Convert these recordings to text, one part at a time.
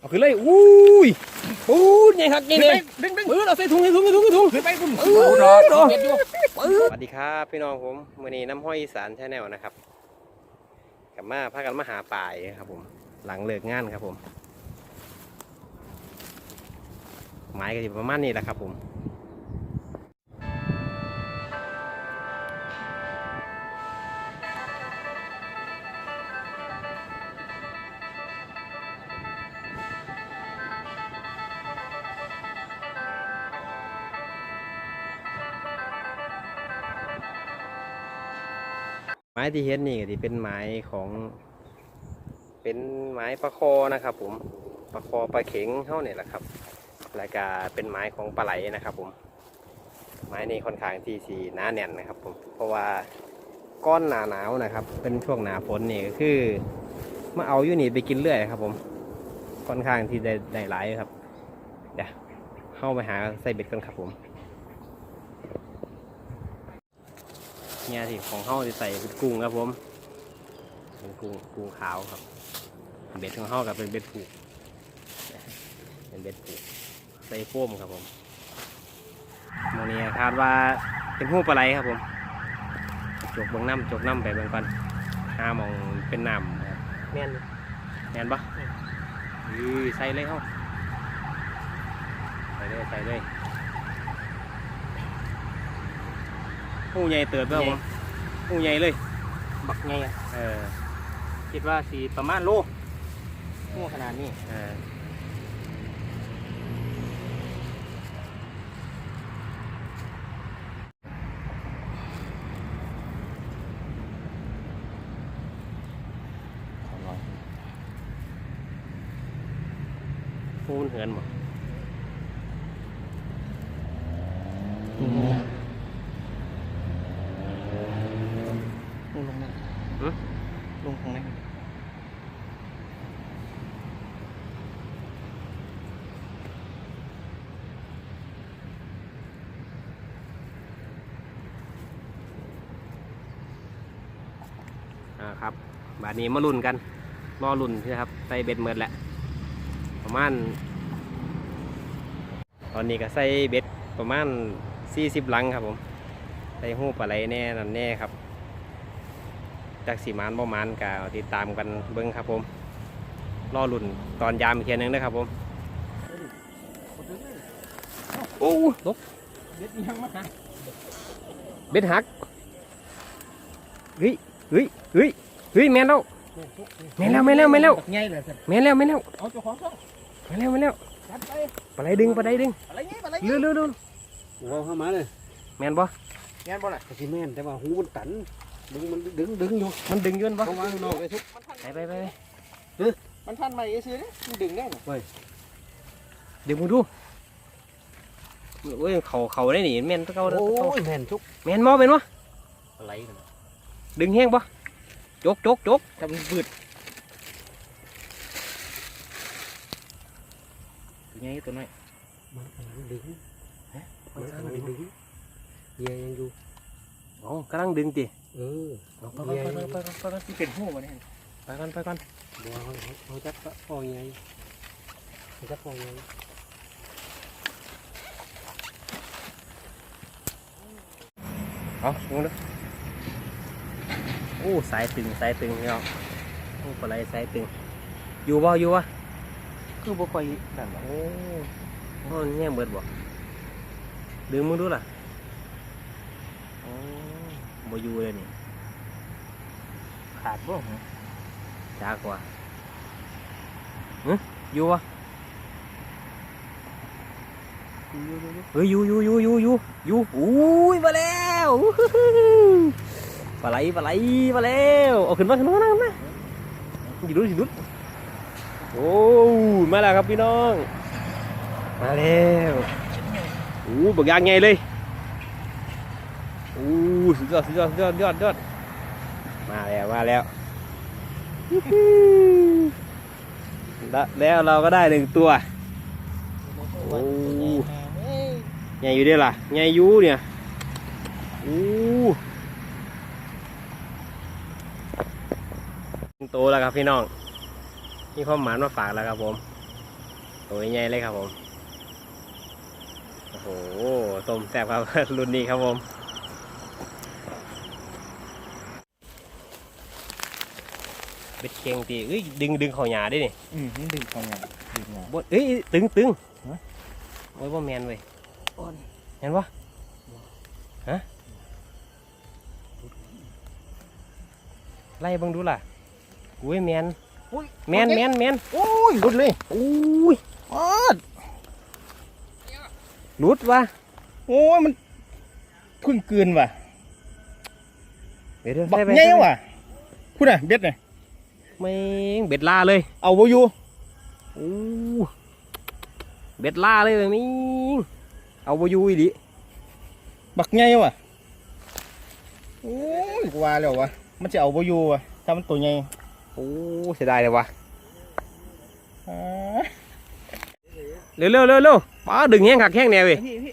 เอาขึ้นเลยอุ้ยอู้ยใหญ่หักใหญ่เลยดึงดึงเออเราใส่ถุงใส่ถุงใส่ถุงใส่ถุงขึ้นไปคุณเออรอรอเก็บอยู่สวัสดีครับพี่น้องผมวันนี้น้ำห้อยอีสานชาแนลนะครับกลับมาพากันมาหาป่ายครับผม หลังเลิกงานครับผม ไม้ก็จะประมาณนี้แหละครับผม ไม้ที่เห็นนี่ก็ที่เป็นไม้ของเป็นไม้ประคอนะครับ ผมประคอปลาเข็งเท่าเนี่ยแหละครับแล้วก็เป็นไม้ของปลาไหลนะครับ ผม ไม้นี้ค่อนข้างที่สีหนาแน่นนะครับ ผมเพราะว่าก้อนหนาหนาวนะครับ เป็นช่วงหนาฝนนี่ก็คือมาเอาอยู่นี่ไปกินเรื่อยครับ ผมค่อนข้างที่ได้ได้หลายครับเดี๋ยวเข้าไปหาใส่เบ็ดกันครับผม เนี่ยที่ของเขาจะใส่เป็นกุ้งครับผมเป็นกุ้งกุ้งขาวครับ เบ็ดของเขากับเป็นเบ็ดผูกเป็นเบ็ดผูกใส่โฟมครับผมโมนี้คาดว่าเป็นหูปลาไหลครับผมจกเบื้องน้ำจกน้ำไปเบื้องก่อนห้ามองเป็นน้ำครับแม่นแม่นปะอือใส่เลยเขาใส่เลยใส่เลย หูใหญ่เติบแล้วผมหูใหญ่เลย บักไงอะเออคิดว่าสีประมาณโลหัวขนาดนี้เออพูนเหินบ่ ลงลงนั่น หึ ลงตรงนั้น อ่า ครับบาดนี้มาลุ่นกันรอลุ่นนะครับใส่เบ็ดเมิดแหละ ประมาณ ตอนนี้ก็ใส่เบ็ดประมาณ 40 หลังครับผม ใส่หูปลาไหลแน่นั่นแน่ครับ จากสีมานบ่มานก็ติดตามกันเบิ้งครับผมรอลุ่นตอนยามอีกเทียหนึงนะครับผมโอ้ลบเด็ดยังมาเบ็ดหักเฮ้ย เฮ้ยเฮ้ยเฮ้ยแม่นแล้วแม่นแล้วแม่นแล้วแม่นแล้วบักไงเลยสิแม่นแล้วแม่นแล้วเอาเจ้าของช่องแม่นแล้วแม่นแล้วจัดไปปลาไหลดึงปลาไหลดึงอะไรเงี้ยอะไรเร็เงี้วยเร็วเร็วว่าเข้ามาเลยแม่นบ่งานบ่ล่ะกะสิแม่นแต่ว่าหูมันตันดึงมันดึงดึงอยู่มันดึงอยืนบ่เข้ามาข้างนอกไอ้ทุกไปไปไปไปมันทันไหมไอ้ซื้อเนี่ยมันดึงได้หรอเดี๋ยวมึงดูโอ้ยเขาเขาได้หนิแม่นตะเกาตะโอ้เกายแม่นทุกแม่นบ่เป็นบ่อะไรกัน ดึงแห้งบ่จกจกจกทำบืดไงตัวน้อยมันกำลังดึงมันกำลังดึงเหยียยังอยู่อ๋อกำลังดึงติเออเอาไปไปไปไปไปไปไปที่เป็นหูมาเนี่ยไปกันไปกันบัวเขาเขาจับพ่อใหญ่เขาจับพ่อใหญ่เอาลงดู โอ้สายตึงสายตึงเนี่ยโอ้ปลาไหลสายตึง อยู่บ่อยู่บ่คือบ่ค่อยนั่นหรอกโอ้โหแง่เบิดบ่ดึงมึงดูล่ะโอ้บ่อยู่เลยนี่ขาดบ่จ้ากว่าหึอยู่วะเฮ้ยอยู่อยู่อยู่อยู่อยู่อยู่อุ้ยมาแล้วอู้หูหู ปลาไหลปลาไหลมาแล้วเอาขึ้นมาขึ้นมาขึ้นมาอยู่ดูสิดูโอ้มาแล้วครับพี่น้อง มาแล้วโอ้บักยางไงเลยอู้สุดยอดสุดยอดสุดยอดสุดยอดสุดยอดมาแล้วมาแล้วแล้วเราก็ได้หนึ่งตัวโอ้ใหญ่อยู่ด้ล่ะใหญ่อยู่เนี่ยโอ้ โตแล้วครับพี่น้องมีความหมายมาฝากแล้วครับผมตัวใหญ่เลยครับผมโอ้โหต้มแซ่บครับ รุ่นนี้ครับผมเบ็ดเก่งตีเอ้ยดึงดึงเข่าหยาได้นี่อืมนี่ดึงเขาไงดึงไงบดเอ้ยตึงตึงฮะโอ้ยว่าแมนเว้ยเห็นปะฮะไล่เบังดูล่ะ อุ้ยแมนอุ้ยแมนแมนแมนโอ้ยหลุดเลยอุ้ยอ๋อหลุดวะโอ้ยมันเพึ่งเกินว่ะเดี๋ยวเดี๋ยวบักใส่ไปใหญ่ใส่ไปว่ะคุณอะเบ็ดเนี่ยไม่งเบ็ดล่าเลย เอาบ่อยู่อู้เบ็ดล่าเลยแบบนี้เอาบอยูอีดิบักใหญ่ว่ะโอ้ยกูว่าแล้ววะมันจะเอาบ่อยู่ว่ะถ้ามันตัวใหญ่โอ้เสียดายเลยวะอ่าเร็วเร็วเร็วเร็วป้าดึงแห้งขักแห้งแนวเว้ยพี่พี่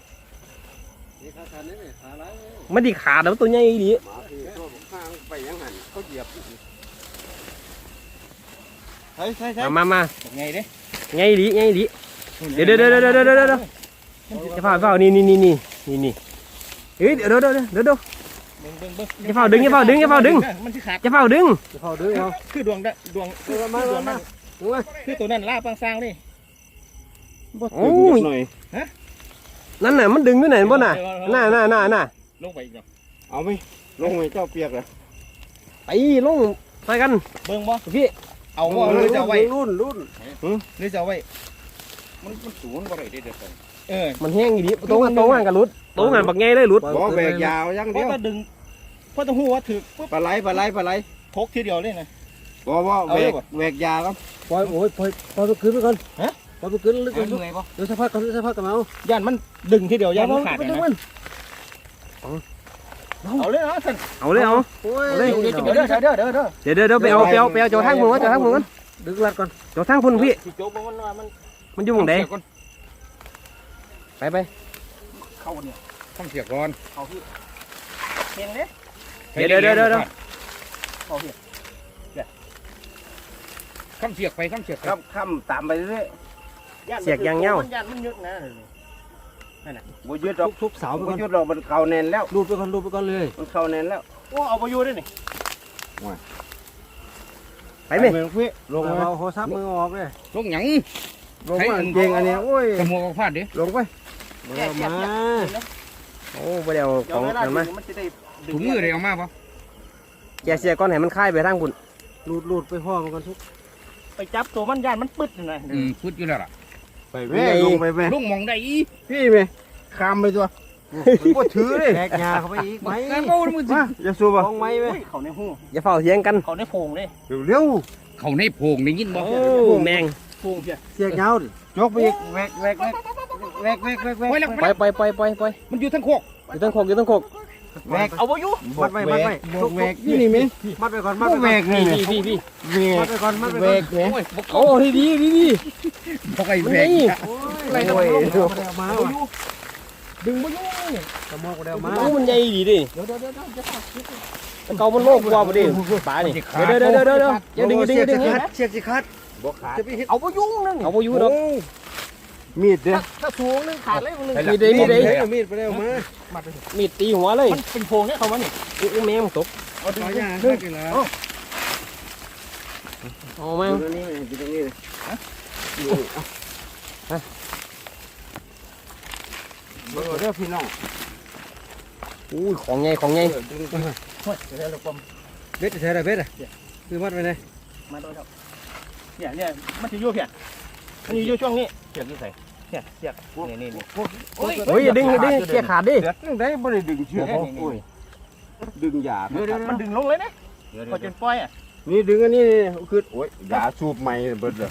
นี่ขาขาเนี่ยขาล้างมันดิขาดแล้วตัวใหญ่อีดิหมาที่ตัวข้างไปยังหันเขาเหยียบใช่ใช่ใช่มามามาบักใหญ่เด้ไงอีดิไงอีดิเดี๋ยวเดี๋ยวเดี๋ยวเดี๋ยวเดี๋ยวเดี๋ยวเดี๋ยวจะเฝ้าเฝ้านี่นี่นี่นี่นี่นี่เฮ้ยเดี๋ยวเดี๋ยวเดี๋ยวเดี๋ยวเดี๋ยวเบิ่งเบิ่งเบิ่งอย่าเฝ้าดึงอย่าเฝ้าดึงอย่าเฝ้าดึง มันสิขาดจะเฝ้าดึงเขาดื้อเอาคือดวงได้ดวงคือดวงนั้นคือตัวนั้นล่าปังซางนี่โอ้ยหน่อย นั่นน่ะมันดึงด้วยไหนบ่น่ะน่าน่าน่าน่าลงไปอีกเนาะเอาไหมลงไปเจ้าเปียกเลยไปลงไปกันเบิ่งบ่พี่ เอาบ่หรือจะเอาไว้รุ่นรุ่นหรือจะเอาไว้มันมันสูงบ่ได้เด็ดเลยเออมันแห้งอีดิตรงกันตรงกันกับรุดตรงกันบักไงเลยรุดบ่แบกยาวอยังเพเดีราะยวว่าดึงเพราะต้องหูว่าถือปุ๊บปลาไหลปลาไหลปลาไหลทกทีเดียวเลยนะ บ่บ่เอาแบเลยกบ่แบกยาวครับปล่อยโอ้ยปล่อยปล่อยไปคืนไปก่อนฮะ ปล่อยไปคืนลึกเอ้ก่อนยเหนื่อยบ่เดี๋ยวสักพักก่อนเดี๋ยวสักพักกันเอาย่านมันดึงทีเดียวย่านมันขาดไปนะดึงมันเอาเลยเนาะท่านเอาเลยเอา โอ้ยเอาเลย เดี๋ยวเดี๋ยวเดี๋ยวเดี๋ยวเดี๋ยวเดี๋ยวเดี๋ยวเดี๋ยวไปเอาไปเอาไปเอาเจ้าทางมึงวะเจ้าทางมึงกันดึงรัดก่อนเจ้าทางพุ่นพี่ สิโจ๊กมันว่ามันมันอยู่หมองใดไปไปเข้าเนี่ยข้ามเสียกร้อนเข้าพี่เห็นเลย เดี๋ยวเดี๋ยวเดี๋ยวเดี๋ยวเข้าพี่ข้ามเสียกไปข้ามเสียกครับข้ามตามไปเรื่อยเสียกยางเงี้ยว มันย่านมันยึดนะบ่ยึดหรทุอกบทุบเสาไปบ่ก่อนยึดหรอกมันเข้าแน่นแล้ว รูดไปก่อนรูดไปก่อนเลยมันเข้าแน่นแล้ว โอ้เอาไปอยู่ด้วยนี่ไปไหมเมืองพี่ลงมาเอาโทรศัพท์มือออกเลยลงหยัง ลงมาเก่งอันเนี้ยโอ้ยกระมัวกพลาดดิลงไปเอามาโอ้ไปเดี๋ยวเดี๋ขยอวงเวลานั่นมามันจะได้ ถุงมือได้เอามาปะแกเสียก้อนให้มันคายไปทางพุ่นรูดรูดไปพ่อมันก่อนทุก ไปจับตัวมันย่านมันปึ๊ดนะอืมพุดอยู่แล้วล่ะ ไปแม่ลงไปแม่ลุงมองได้อีพี่แม่คามไปตัวบ่ถือเลยแตกยาเข้าไปอีกไหมงั้นบ่มึงมาอย่าสู้บ่ลองไหมไหมเขาในหูอย่าเฝ้าเสียงกัน เขาในโพงเลยเร็วเขาในโพงได้ยินบ่โอ้แมงโพงเพียเสียกยาวดิๆยกไปอีกแวกแวกแวกแวกแวกแวกแวกไปแล้วปล่อยปล่อยปล่อยปล่อยปล่อยมันอยู่ทั้งโคกอยู่ตั้งโคกอยู่ตั้งโคก แวกเอาไปอยู่มัดไว้มัดไว้บอกแวกนี่นี่มั้ยมัดไว้ก่อนมัดบ่ไว้แวก่อนกนี่พี่พี่พี่แวมัดกไว้ก่อนมัดไว้แวก่อนกแวกโอ้ดีดีดีดีบ่ไอ้มันแวกนี่โอ้ยโอ้ยไม่ได้เอามาว่ะดึงไปอยู่กระมอกก็ได้เอามาโอ้มันใหญ่ดีดิเดี๋ยวเดี๋ยวเดี๋ยวเดี๋ยวแต่เก่ามันโลกกว่าบ่ดิปลานี่เดี๋ยวเดี๋ยวเดี๋ยวเดี๋ยวเดี๋ยวอย่าดึงอย่าดึงอย่าดึงเสียกสิคัดบ่ขาดจะไปเห็นเอาไปยุ่งนึงเอาไปอยู่ดอก มีดเด้อถ้าสูงนึงขาดเลยมึงนึงมีดเด้มีดเด้เอามีดไปได้เอามามีดตีหัวเลยมันเป็นโพงเนี่ยเขามานี่อุ้ยแมงมันตกเอาดึงเอาดึอย่างงนั้นกินแล้วเอาแมงตรงนี้ตรงนี้เบิ่งเด้อพี่น้องอุ้ยของใหญ่ของใหญ่เดี๋ยวเราปมเบ็ดจะใช้อะไรเบ็ดอะคือมัดไว้ไหนมาดูแล้วเนี่ยเนี่ยมันจะยุ่งเพียมั นจะยุ่งช่วงนี้เสียบที่ใส่เนี่ยเสียบนี่นี่นี่โอ้ยเฮ้ยอย่าดึงอย่าดึงเกี่ยขาดดิเดือดจังได้บ่ได้ดึงเชือกโอ้ยดึงหยาบมันดึงลงเลยนะพอจนปล่อยอะนี่ดึงอันนี้คือโอ้ยยาสูบใหม่เบิดเลย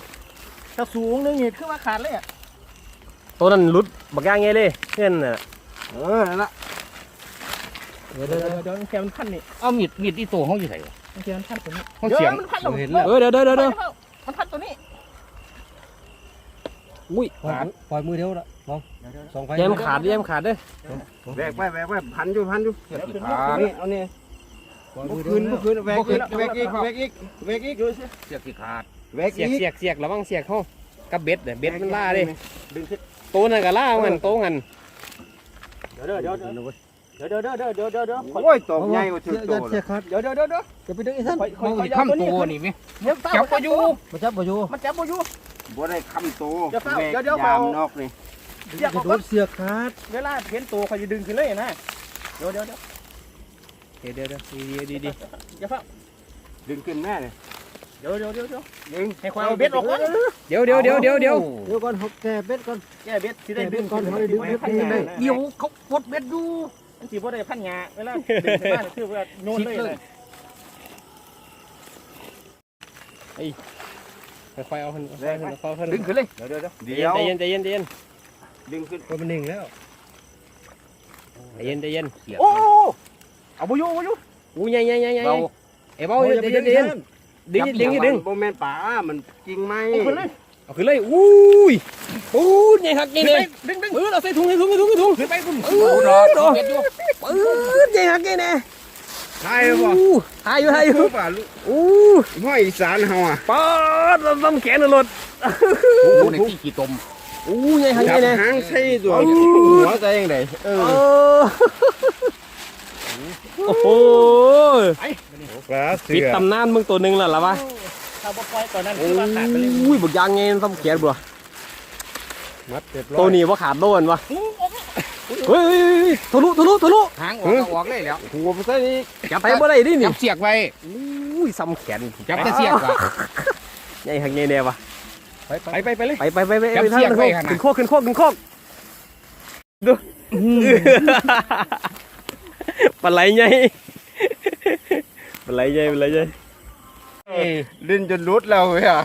ถ้าสูงนึงนี่คือว่าขาดเลยอะตัวนั้นหลุดบักย่างไงเลยเพื่อนน่ะเออนั่นละเดี๋ยวเดี๋ยวเดี๋ยวแค่มันพันนี่เอามีดมีดที่โตเขาอยู่ไสวะแค่มันพันตัวนี้เขาเสียงมันพันเราเห็นแล้วเออเดี๋ยวเดี๋ยวเดี๋ยวเดี๋ยวมันพันตัวนี้ อุ้ยปล่อยมือปล่อยมือเดียวละลองสองไฟแยมนขาดดิแยมนขาดเด้อแวกไปแวกไปพันอยู่พันอยู่เดี๋ยวขึ้นเอานี่เอานี่ปล่อยบุมือคืเดียวนบุคืนแวกอีกแวกอีกแวกอีกแวกอีกดูสิเสียกที่ขาดแวกเสียกอีกเสียกเสียกระวังเสียกเขากับเบ็ดเนี่ยเบ็ดมันล่าเดิดึงขึ้นตัวนั่นก็ล่ามันตัวงันเดี๋ยวเดี๋ยวเดี๋ยวเดี๋ยวเดี๋ยวเดี๋ยวเดี๋ยวเดี๋ยวเดี๋ยวเดี๋ยวโอ้ยตกใหญ่กว่าเสีถึยงโตยัดเลเสียยขาดเดี๋ยวเดี๋ยวเดี๋ยวเดี๋ยวจะไปดึงไอ้ท่านคอยคอยคอยทำตัวนี่ไหมเดี๋ยวจับก็อยู่มาจับบ่อยู่มันจับบ่อยู่ บ่ได้คำโตเดี๋ยวเฝ้าแวกเดี๋ยวเดี๋ยวยามเฝ้านอกนี่เดี๋ยวจะก่อนโดนเสียขาดเวลาเห็นตัวเขาจะดึงขึ้นเลยนะเดี๋ยวเดี๋ยวเดี๋ยวเดี๋ยวเดี๋ยวเดี๋ยวดีดีดีเดี๋ยวเฝ้าดึงขึ้นแม่เลยเดี๋ยวเดี๋ยวเดี๋ยวเดี๋ยวดึงให้ควายเอาเบ็ดออกก่อนเดี๋ยวเดี๋ยวเดี๋ยวเดี๋ยวเดี๋ยวเดี๋ยวก่อนหกแก่เบ็ดก่อน แก้เบ็ดสิได้ดึงก่อนเขาได้ดึงเบ็ดนี่ได้ เดี๋ยวเขาปลดเบ็ดดูมันสิบ่ได้พันงาเวลาดึงขึ้นมาคือว่าโยนเลยเลย ค่อยๆเอาขึ้นค่อยๆเอาขึ้นดึงขึ้นเลยเดี๋ยวเดี๋ยวเดี๋ยวเดี๋ยวใจเย็นใจเย็นใจเย็นดึงขึ้นก็มันนิ่งแล้วใจเย็นใจเย็นโอ้เอาบ่อยู่บ่อยู่อู้ใหญ่ใหญ่ใหญ่ใหญ่เบาเอ้ยเบาใจเย็นใจเย็นดึงดึงดึงบ่แม่นป่ามันจริงไหมเอาขึ้นเลยเอาขึ้นเลยอู้ยอู้ยใหญ่หักใหญ่เลยดึงดึงเออเราใส่ถุงใส่ถุงใส่ถุงใส่ถุงขึ้นไปคุณเออโดดเบ็ดอยู่เออใหญ่หักใหญ่แน่ ใช่บ่อู้หายอยู่หายอยู่รู้ป่ะลูกอู้ห้อยอีสานเฮาอะปอดลำลำแขนน่ะหลดโอ้ในที่กี่ตมอู้ใหญ่หักใหจัญ่บแน่หางใส่ตัวหัวใจยังไงเอเอออโอ้โหปลาเสืปิดอตำนานมึงตัวหนึ่งแล้วล่ะวะถ้าบ่ปล่อยตอนนั้นโอคือว่าขาดไปเลย้ยบักยางไงซ้ำแขนบ่มัดเรียบร้อยตัวนี้ว่าขาดโดนวะเฮ้ย เฮ้ยเฮ้ยทะลุทะลุทะลุหางออกก็ออกเลยแล้วหัวไปใส่นี่จับไปบ่ได้ดินี่จับเสียกไว้อุ้ยซ้ำแขนจับแต่เสียกอะใหญ่หักใหญ่แน่วะไปไปไปไปเลยไปไปไปไปจับไปเสียกไว้ขนาดขึ้นโคกขึ้นโคกขึ้นโคกดูปลาไหลใหญ่ปลาไหลใหญ่ปลาไหลใหญ่ลิ้นจนรุดแล้วเว้ยอะ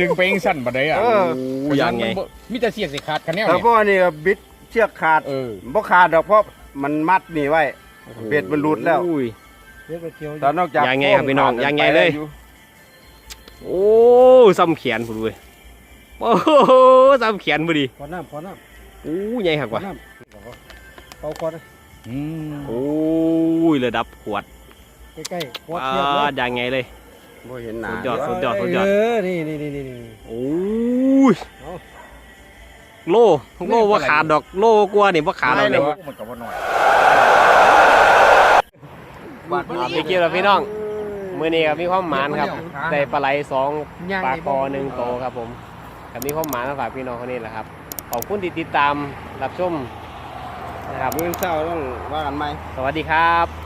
ดึงไปเองสั้นบ่ได้อะเออโอ้ยยังไงมีแต่เสียกสิขาดคะแนนแต่เนี่ยพ่อนี่ก็บิดเชือกขาดเออ บ่ขาดดอกเพราะมันมัดนี่ไว้ เบ็ดมันหลุดแล้ว อุ้ยเบ็ดไปเกี่ยวตอนนอกจากยังไงครับพี่น้องยังไงเลยโอ้ซ้ำแขนพุ่นเว้ยโอ้โหซ้ำแขนพอดีขอน้ำขอน้อู้ใหญ่หักำขอว่ะน้ำเป่าขวดอืมโอ้ยระดับขวดใกล้ๆขวดอ่เทียบเลยายังไงเลย บ่เห็นหนาสุดยอดสุดสุดยอด เออนี่นี่นี่นี่นี่โอ้ย เอา โลโลว่าขาดดอกโลกลัวนี่ว่าขาดดอกเลนี่ยมันก็บ่น้อยไปเกี่ยวกับพี่น้องมือนี้ครับมีความหมานครับได้ปลาไหลสองปลาคอหนึ่งโตครับผมกับมีความหมานมาฝากพี่น้องคนนี้แหละครับขอบคุณที่ติดตามรับชมนะครับมื้อเช้าต้องว่ากันไหมสวัสดีครับ